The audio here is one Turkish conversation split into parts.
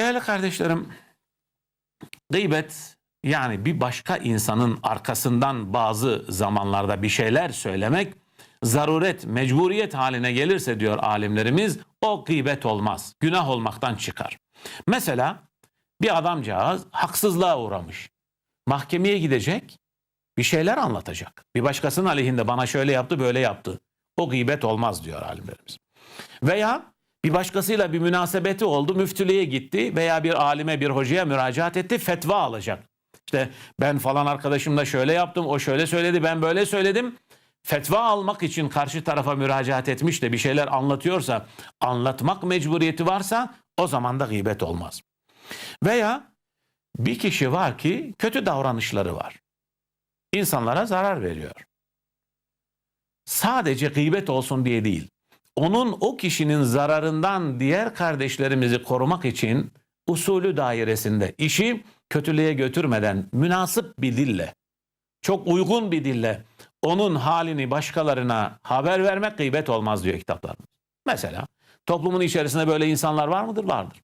Değerli kardeşlerim, gıybet yani bir başka insanın arkasından bazı zamanlarda bir şeyler söylemek zaruret, mecburiyet haline gelirse diyor alimlerimiz o gıybet olmaz. Günah olmaktan çıkar. Mesela bir adamcağız haksızlığa uğramış. Mahkemeye gidecek, bir şeyler anlatacak. Bir başkasının aleyhinde bana şöyle yaptı, böyle yaptı. O gıybet olmaz diyor alimlerimiz. Veya bir başkasıyla bir münasebeti oldu, müftülüğe gitti veya bir alime, bir hocaya müracaat etti, fetva alacak. İşte ben falan arkadaşımla şöyle yaptım, o şöyle söyledi, ben böyle söyledim. Fetva almak için karşı tarafa müracaat etmiş de bir şeyler anlatıyorsa, anlatmak mecburiyeti varsa o zaman da gıybet olmaz. Veya bir kişi var ki kötü davranışları var. İnsanlara zarar veriyor. Sadece gıybet olsun diye değil. Onun o kişinin zararından diğer kardeşlerimizi korumak için usulü dairesinde işi kötülüğe götürmeden münasip bir dille, çok uygun bir dille onun halini başkalarına haber vermek gıybet olmaz diyor kitaplarımız. Mesela toplumun içerisinde böyle insanlar var mıdır? Vardır.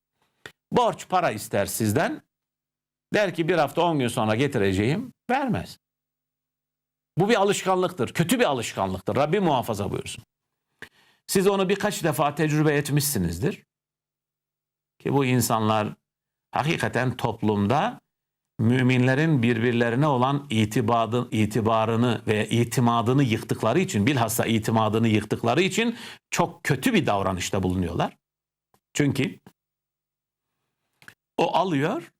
Borç para ister sizden. Der ki bir hafta on gün sonra getireceğim. Vermez. Bu bir alışkanlıktır. Kötü bir alışkanlıktır. Rabbim muhafaza buyursun. Siz onu birkaç defa tecrübe etmişsinizdir. Ki bu insanlar hakikaten toplumda müminlerin birbirlerine olan itibadı, itibarını ve itimadını yıktıkları için, bilhassa itimadını yıktıkları için çok kötü bir davranışta bulunuyorlar. Çünkü o alıyor,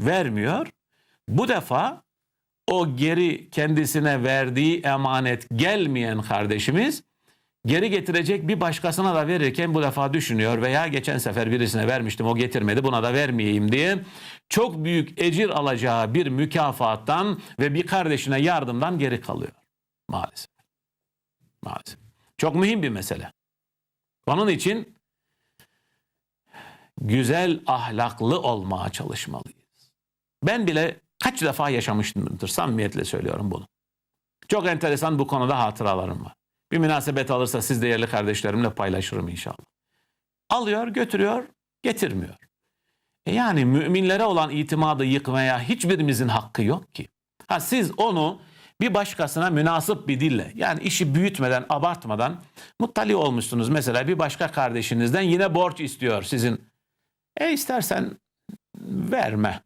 vermiyor. Bu defa o geri kendisine verdiği emanet gelmeyen kardeşimiz geri getirecek bir başkasına da verirken bu defa düşünüyor veya geçen sefer birisine vermiştim o getirmedi buna da vermeyeyim diye çok büyük ecir alacağı bir mükafattan ve bir kardeşine yardımdan geri kalıyor maalesef. Maalesef. Çok mühim bir mesele. Onun için güzel ahlaklı olmaya çalışmalıyız. Ben bile kaç defa yaşamışımdır samimiyetle söylüyorum bunu. Çok enteresan bu konuda hatıralarım var. Bir münasebet alırsa siz değerli kardeşlerimle paylaşırım inşallah. Alıyor, götürüyor, getirmiyor. E yani müminlere olan itimadı yıkmaya hiçbirimizin hakkı yok ki. Ha siz onu bir başkasına münasip bir dille yani işi büyütmeden, abartmadan muttali olmuşsunuz. Mesela bir başka kardeşinizden yine borç istiyor sizin. E istersen verme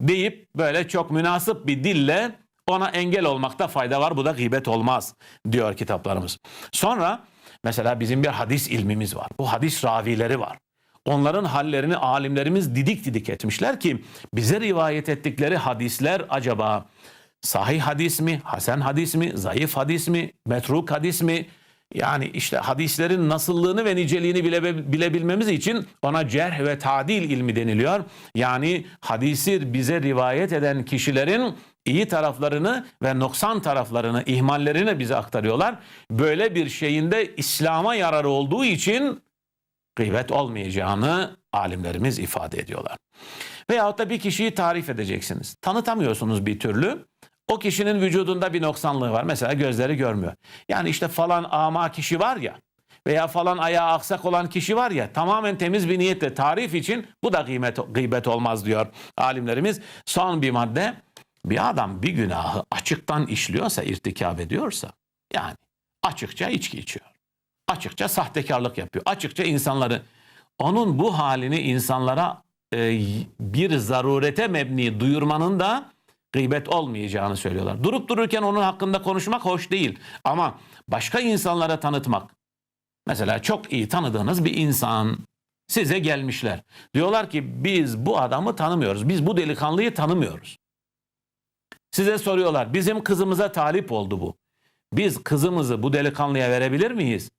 deyip böyle çok münasip bir dille ona engel olmakta fayda var. Bu da gıybet olmaz diyor kitaplarımız. Sonra mesela bizim bir hadis ilmimiz var. Bu hadis ravileri var. Onların hallerini alimlerimiz didik didik etmişler ki bize rivayet ettikleri hadisler acaba sahih hadis mi, hasen hadis mi, zayıf hadis mi, metruk hadis mi? Yani işte hadislerin nasıllığını ve niceliğini bile, bilebilmemiz için ona cerh ve tadil ilmi deniliyor. Yani hadisi bize rivayet eden kişilerin iyi taraflarını ve noksan taraflarını, ihmallerini bize aktarıyorlar. Böyle bir şeyin de İslam'a yararı olduğu için gıybet olmayacağını alimlerimiz ifade ediyorlar. Veyahut da bir kişiyi tarif edeceksiniz. Tanıtamıyorsunuz bir türlü. O kişinin vücudunda bir noksanlığı var. Mesela gözleri görmüyor. Yani işte falan ama kişi var ya veya falan ayağı aksak olan kişi var ya tamamen temiz bir niyetle tarif için bu da gıybet, gıybet olmaz diyor alimlerimiz. Son bir madde bir adam bir günahı açıktan işliyorsa, irtikab ediyorsa yani açıkça içki içiyor. Açıkça sahtekarlık yapıyor. Açıkça insanları onun bu halini insanlara e, bir zarurete mebni duyurmanın da gıybet olmayacağını söylüyorlar. Durup dururken onun hakkında konuşmak hoş değil. Ama başka insanlara tanıtmak. Mesela çok iyi tanıdığınız bir insan size gelmişler. Diyorlar ki biz bu adamı tanımıyoruz. Biz bu delikanlıyı tanımıyoruz. Size soruyorlar bizim kızımıza talip oldu bu. Biz kızımızı bu delikanlıya verebilir miyiz?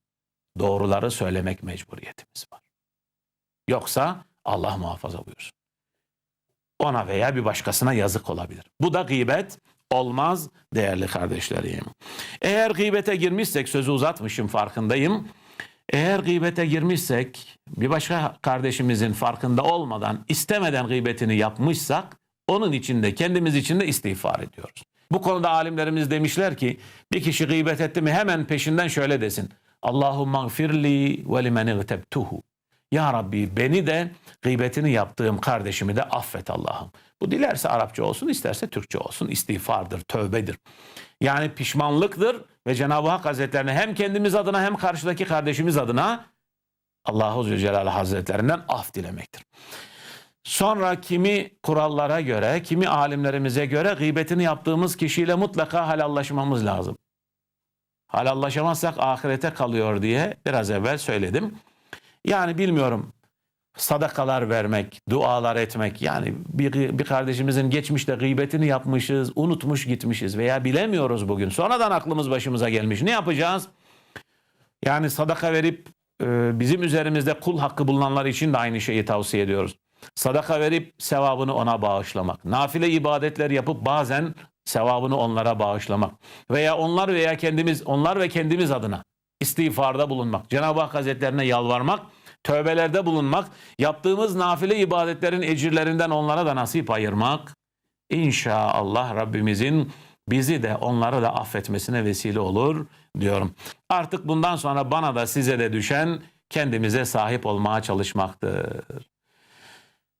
Doğruları söylemek mecburiyetimiz var. Yoksa Allah muhafaza buyursun. Ona veya bir başkasına yazık olabilir. Bu da gıybet olmaz değerli kardeşlerim. Eğer gıybete girmişsek sözü uzatmışım farkındayım. Eğer gıybete girmişsek bir başka kardeşimizin farkında olmadan istemeden gıybetini yapmışsak onun için de kendimiz için de istiğfar ediyoruz. Bu konuda alimlerimiz demişler ki bir kişi gıybet etti mi hemen peşinden şöyle desin. Allahümme gfirli ve limen igtebtuhu. Ya Rabbi beni de gıybetini yaptığım kardeşimi de affet Allah'ım. Bu dilerse Arapça olsun isterse Türkçe olsun istiğfardır, tövbedir. Yani pişmanlıktır ve Cenab-ı Hak Hazretlerine hem kendimiz adına hem karşıdaki kardeşimiz adına Allahu Zülcelal Hazretlerinden af dilemektir. Sonra kimi kurallara göre, kimi alimlerimize göre gıybetini yaptığımız kişiyle mutlaka halallaşmamız lazım. Halallaşamazsak ahirete kalıyor diye biraz evvel söyledim. Yani bilmiyorum sadakalar vermek, dualar etmek yani bir, bir kardeşimizin geçmişte gıybetini yapmışız, unutmuş gitmişiz veya bilemiyoruz bugün. Sonradan aklımız başımıza gelmiş. Ne yapacağız? Yani sadaka verip e, bizim üzerimizde kul hakkı bulunanlar için de aynı şeyi tavsiye ediyoruz. Sadaka verip sevabını ona bağışlamak. Nafile ibadetler yapıp bazen sevabını onlara bağışlamak. Veya onlar veya kendimiz, onlar ve kendimiz adına istiğfarda bulunmak. Cenab-ı Hak Hazretlerine yalvarmak, tövbelerde bulunmak, yaptığımız nafile ibadetlerin ecirlerinden onlara da nasip ayırmak. İnşallah Rabbimizin bizi de onları da affetmesine vesile olur diyorum. Artık bundan sonra bana da size de düşen kendimize sahip olmaya çalışmaktır.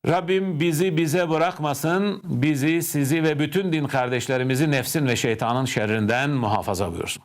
Rabbim bizi bize bırakmasın, bizi, sizi ve bütün din kardeşlerimizi nefsin ve şeytanın şerrinden muhafaza buyursun.